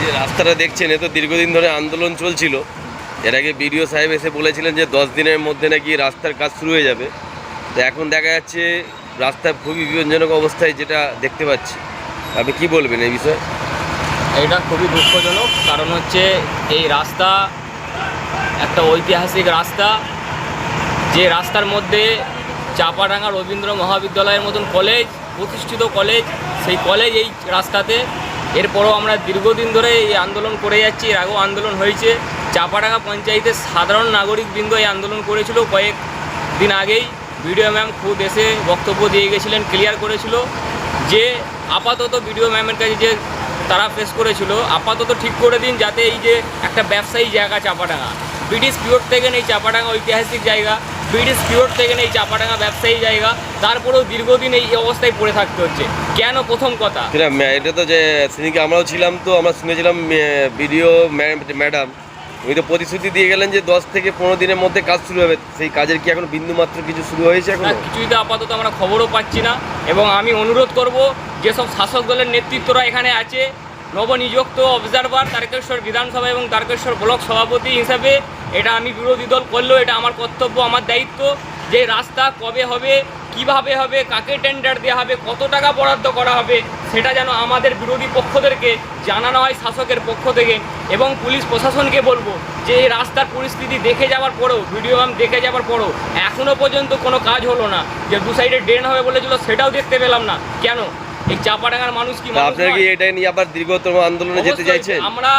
যে রাস্তাটা দেখছেন এতো দীর্ঘদিন ধরে আন্দোলন চলছিল। এর আগে বিডিও সাহেব এসে বলেছিলেন যে দশ দিনের মধ্যে নাকি রাস্তার কাজ শুরু হয়ে যাবে। তো এখন দেখা যাচ্ছে রাস্তা খুবই বিপজ্জনক অবস্থায় যেটা দেখতে পাচ্ছি। আপনি কি বলবেন এই বিষয়ে? এটা খুবই দুঃখজনক। কারণ হচ্ছে এই রাস্তা একটা ঐতিহাসিক রাস্তা। যে রাস্তার মধ্যে চাপাডাঙ্গা রবীন্দ্র মহাবিদ্যালয়ের মতন কলেজ প্রতিষ্ঠিত কলেজ, সেই কলেজ এই রাস্তাতে। এরপরও আমরা দীর্ঘদিন ধরে এই আন্দোলন করে যাচ্ছি, এর আগেও আন্দোলন হয়েছে। চাপাডাঙ্গা পঞ্চায়েতের সাধারণ নাগরিকবৃন্দ এই আন্দোলন করেছিল কয়েক দিন আগেই। বিডিও ম্যাম খুদ এসে বক্তব্য দিয়ে গেছিলেন ক্লিয়ার করেছিল যে আপাতত বিডিও ম্যামের কাছে যে তারা ফেস করেছিল, আপাতত ঠিক করে দিন যাতে এই যে একটা ব্যবসায়ী জায়গা চাপাডাঙ্গা। ব্রিটিশ পিওর থেকে এই চাপাডাঙ্গা ঐতিহাসিক জায়গা। ব্রিটিশ পিওর থেকে এই চাপাডাঙ্গা ব্যবসায়ী জায়গা। তারপরেও দীর্ঘদিন এই অবস্থায় পড়ে থাকতে হচ্ছে। কেন? প্রথম কথা। এটা তো যে সেদিনকে আমরাও ছিলাম তো আমরা শুনেছিলাম বিডিও ম্যাডাম। উনি তো প্রতিশ্রুতি দিয়ে গেলেন যে দশ থেকে পনেরো দিনের মধ্যে কাজ শুরু হবে। সেই কাজের কি এখন বিন্দু মাত্র কিছু শুরু হয়েছে এখন? কিছুই তো আপাতত আমরা খবরও পাচ্ছি না। এবং আমি অনুরোধ করব যেসব শাসক দলের নেতৃত্বরা এখানে আছে নবনিযুক্ত অবজারভার তারকেশ্বর বিধানসভা এবং তারকেশ্বর ব্লক সভাপতি হিসাবে এটা আমি বিরোধী দল করলেও এটা আমার কর্তব্য, আমার দায়িত্ব যে রাস্তা কবে হবে, কীভাবে হবে, কাকে টেন্ডার দেওয়া হবে, কত টাকা বরাদ্দ করা হবে, সেটা যেন আমাদের বিরোধী পক্ষদেরকে জানানো হয় শাসকের পক্ষ থেকে এবং পুলিশ প্রশাসনকে বলব যে এই রাস্তার পরিস্থিতি দেখে যাওয়ার পরেও ভিডিও ম্যাম দেখে যাওয়ার পরেও এখনও পর্যন্ত কোনো কাজ হলো না। যে দু সাইডে ড্রেন হবে বলেছিল, সেটাও দেখতে পেলাম না। কেন? এই চাপাডাঙ্গার মানুষ কি আপনারা কি নয়? এটা নিয়ে আবার দীর্ঘতম আন্দোলনে যেতে চাইছেন? আমরা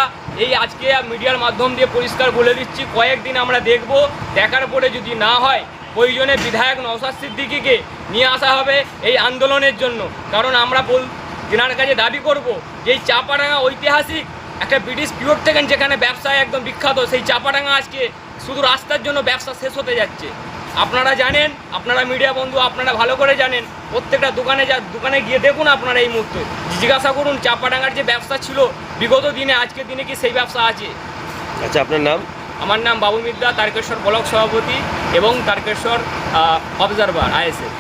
এই আজকে মিডিয়ার মাধ্যম দিয়ে পরিষ্কার বলে দিচ্ছি কয়েকদিন আমরা দেখব দেখার পরে যদি না হয় প্রয়োজনে বিধায়ক নওশাদ সিদ্দিকিকে নিয়ে আসা হবে এই আন্দোলনের জন্য। কারণ আমরা বল তিনার কাছে দাবি করব যে এই চাপাডাঙ্গা ঐতিহাসিক একটা ব্রিটিশ পিওর থেকে যেখানে ব্যবসায় একদম বিখ্যাত সেই চাপাডাঙ্গা আজকে শুধু রাস্তার জন্য ব্যবসা শেষ হতে যাচ্ছে। আপনারা জানেন আপনারা মিডিয়া বন্ধু আপনারা ভালো করে জানেন প্রত্যেকটা দোকানে যা দোকানে গিয়ে দেখুন আপনারা এই মুহূর্তে। জিজ্ঞাসা করুন চাপাডাঙ্গার যে ব্যবসা ছিল বিগত দিনে আজকের দিনে কি সেই ব্যবসা আছে? আচ্ছা আপনার নাম? আমার নাম বাবু মিদ্দা তারকেশ্বর ব্লক সভাপতি এবং তারকেশ্বর অবজারভার আইএসএফ।